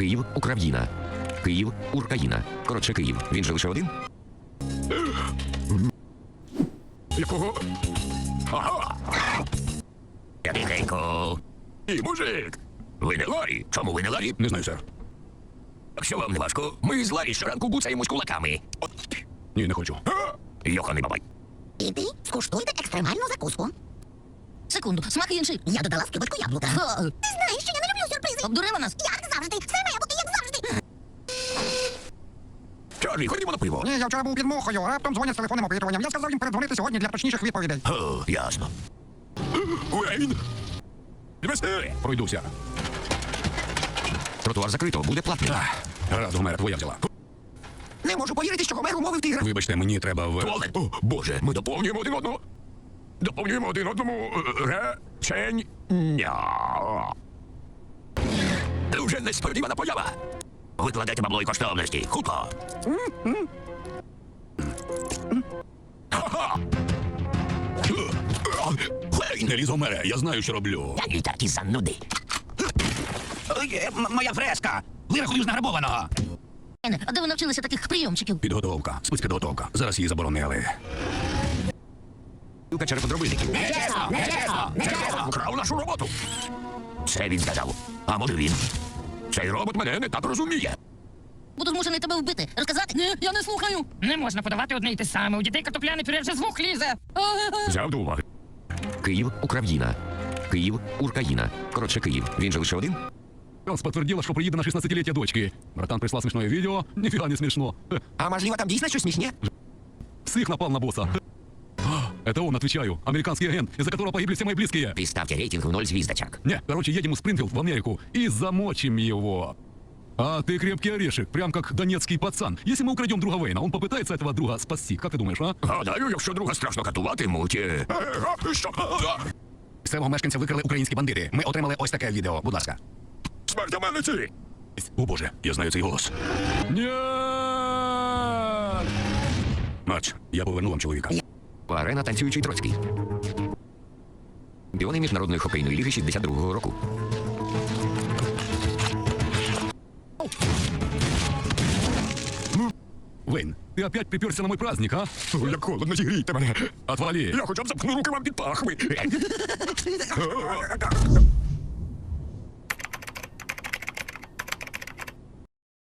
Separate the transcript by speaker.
Speaker 1: Київ Україна. Київ Уркаїна. Коротше, Київ. Він же лише один.
Speaker 2: Якого? Ага!
Speaker 3: Тихенько.
Speaker 2: І мужик!
Speaker 3: Ви не Ларі? Чому ви не Ларі?
Speaker 2: Не знаю, сер.
Speaker 3: Якщо вам не важко, ми з Ларі щоранку буцаємось кулаками.
Speaker 2: Ні, не хочу.
Speaker 3: Йоханий бабай.
Speaker 4: Іди, скуштуйте екстремальну закуску.
Speaker 5: Секунду, смак інший.
Speaker 4: Я додала скибочку яблука. Ти знаєш, що я не люблю сюрпризи.
Speaker 5: Обдурила нас.
Speaker 4: Як завжди, все має бути як завжди.
Speaker 3: Чарлі, ходімо на пиво.
Speaker 6: Ні, я вчора був під мухою, раптом дзвонять з телефонним опитуванням. Я сказав їм передзвонити сьогодні для точніших відповідей.
Speaker 3: О, ясно.
Speaker 2: Уейн! Веселі! Пройдуся.
Speaker 1: Тротуар закрито, буде платний.
Speaker 2: Гаразд, Гомер, твоя взяла.
Speaker 4: Не можу повірити, що Гомер умовив тигра.
Speaker 2: Вибачте, мені треба в...
Speaker 3: Туалет. О, Боже, ми.
Speaker 2: Доповнюємо один одного. Доповнюємо один одному е, речення.
Speaker 3: Дуже несподівана поява. Викладайте бабло і коштовності. Хутко. Фейн!
Speaker 2: Не лізь, я знаю, що роблю.
Speaker 3: Я і такі зануди.
Speaker 7: Моя фреска! Вирахую з награбованого!
Speaker 5: А де ви навчилися таких прийомчиків?
Speaker 2: Підготовка, спецпідготовка. Зараз її заборонили.
Speaker 1: Білка череподробильників.
Speaker 7: Нечесно! Нечесно! Нечесно!
Speaker 2: Вкрав нашу роботу.
Speaker 3: Це він сказав. А може він?
Speaker 2: Цей робот мене не так розуміє.
Speaker 5: Буду змушений тебе вбити. Розказати? Ні, я не слухаю.
Speaker 8: Не можна подавати одне й те саме. У дітей картопляне пюре вже з вух лізе.
Speaker 2: Взяв до уваги.
Speaker 1: Київ Україна. Київ Уркаїна. Коротше, Київ. Він же лише один.
Speaker 2: Пес подтвердила, что приедет на 16-летие дочки. Братан прислал смешное видео. Нифига не смешно.
Speaker 4: А можливо, там дійсно щось смішне?
Speaker 2: Псих напал на босса. А, Это он, отвечаю. Американский агент, из-за которого погибли все мои близкие.
Speaker 1: Підставте рейтинг в ноль звіздочок.
Speaker 2: Не, короче, едем в Спрингфилд, в Америку, и замочим его. А ты крепкий орешек, прям как донецкий пацан. Если мы украдем друга Вейна, он попытается этого друга спасти. Как ты думаешь, а?
Speaker 3: Гадаю, якщо друга страшно катуватимуть. е,
Speaker 2: Що?
Speaker 7: Місцевого мешканця викрили українські бандити. Ми отримали ось таке відео. Будь ласка.
Speaker 2: Смерть у мене ці! О боже, я знаю цей голос. Ні! Мач, я поверну вам чоловіка.
Speaker 1: Арена танцюючий Троцький. Біони Міжнародної хокейної ліги 62-го року.
Speaker 2: Вейн, ты опять приперся на мой праздник, а? Як холодно, зігрійте мене. Отвали. Я хоча б запхну руки вам під пахви.